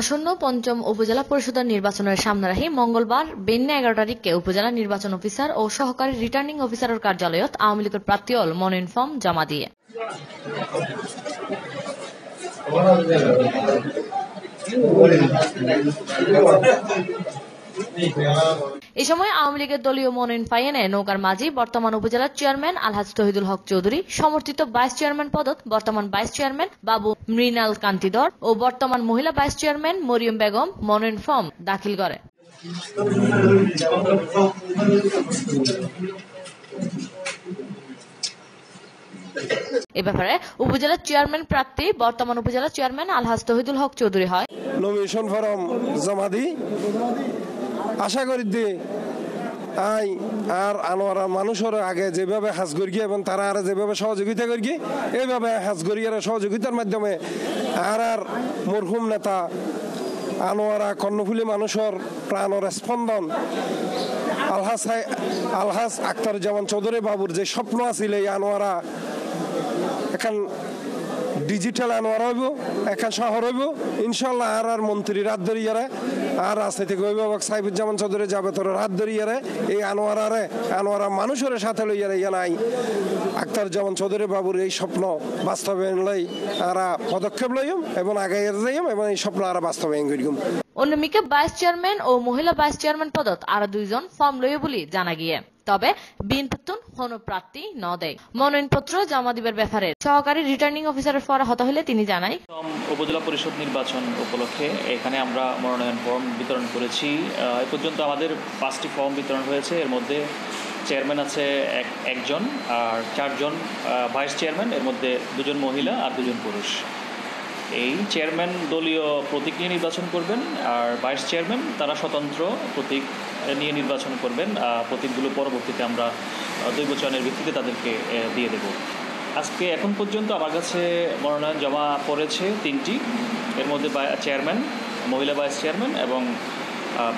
আসন্ন পঞ্চম উপজেলা পরিষদের নির্বাচনের সামনে রাখি মঙ্গলবার বেন্যা এগারো তারিখে উপজেলা নির্বাচন অফিসার ও সহকারী রিটার্নিং অফিসারের কার্যালয়ত আওয়ামী লীগের প্রার্থী হল মনোনয়ন ফর্ম জমা দিয়ে। এই সময় আওয়ামী লীগের দলীয় মনোনয়ন পাইয়ে নেয় নৌকার মাঝি, বর্তমান উপজেলার চেয়ারম্যান আলহাজ তহিদুল হক চৌধুরী, সমর্থিত ভাইস চেয়ারম্যান পদত বর্তমান ভাইস চেয়ারম্যান বাবু মৃণাল কান্তিধর ও বর্তমান মহিলা ভাইস চেয়ারম্যান মরিয়ম বেগম মনোনয়ন ফর্ম দাখিল করে। এ ব্যাপারে উপজেলার চেয়ারম্যান প্রার্থী, বর্তমান উপজেলা চেয়ারম্যান আলহাজ তহিদুল হক চৌধুরী হয়। নমিনেশন ফর্ম জমা দিই আশা করি দি আই আর আনোয়ারা মানুষের আগে যেভাবে হাজ করি এবং তারা আর যেভাবে সহযোগিতা করি এইভাবে হাজ করি আর সহযোগিতার মাধ্যমে আর আর মরহুম নেতা, আনোয়ারা কর্ণফুলি মানুষের প্রাণর স্পন্দন আলহাস আলহাস আক্তার জামান চৌধুরী বাবুর যে স্বপ্ন আছিল এই আনোয়ারা এখন ডিজিটাল আনোয়ার হইব, এখন শহর হইব ইনশাল্লাহ আর আর মন্ত্রী রাত ধরিয়ারে আর রাজনৈতিক অভিভাবক সাইবুজ্জামান চৌধুরী যাবে তোর রাত ধরিয়ারে এই আনোয়ার আনোয়ারারে আনোয়ারা মানুষের সাথে লইয়ারে ইয়া নাই। আক্তার জামান চৌধুরী বাবুর এই স্বপ্ন বাস্তবায়ন লই, আর পদক্ষেপ লইম এবং আগে যাইম এবং এই স্বপ্ন আর বাস্তবায়ন করিম। অন্যমিকে ভাইস চেয়ারম্যান ও মহিলা ভাইস চেয়ারম্যান পদত আরও দুইজন ফর্ম লইয়ে বলি জানা গিয়ে। তবে বিএনপিতুন হন প্রার্থী ন দেয় মনোনয়নপত্র জমা দিবার ব্যাপারে সহকারী রিটার্নিং অফিসারের ফরা হতা হলে তিনি জানাই উপজেলা পরিষদ নির্বাচন উপলক্ষে এখানে আমরা মনোনয়ন ফর্ম বিতরণ করেছি। এ পর্যন্ত আমাদের পাঁচটি ফর্ম বিতরণ হয়েছে। এর মধ্যে চেয়ারম্যান আছে এক একজন আর চারজন ভাইস চেয়ারম্যান, এর মধ্যে দুজন মহিলা আর দুজন পুরুষ। এই চেয়ারম্যান দলীয় প্রতীক নিয়ে নির্বাচন করবেন, আর ভাইস চেয়ারম্যান তারা স্বতন্ত্র প্রতীক নিয়ে নির্বাচন করবেন প্রতীকগুলো পরবর্তীতে আমরা দৈব চয়নের ভিত্তিতে তাদেরকে দিয়ে দেব। আজকে এখন পর্যন্ত আমার কাছে মনোনয়ন জমা পড়েছে তিনটি। এর মধ্যে চেয়ারম্যান মহিলা ভাইস চেয়ারম্যান এবং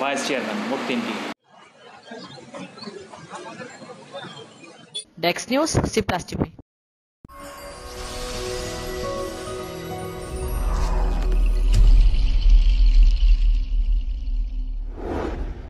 ভাইস চেয়ারম্যান মোট তিনটি। ডেক্স নিউজ সি প্লাস টিভি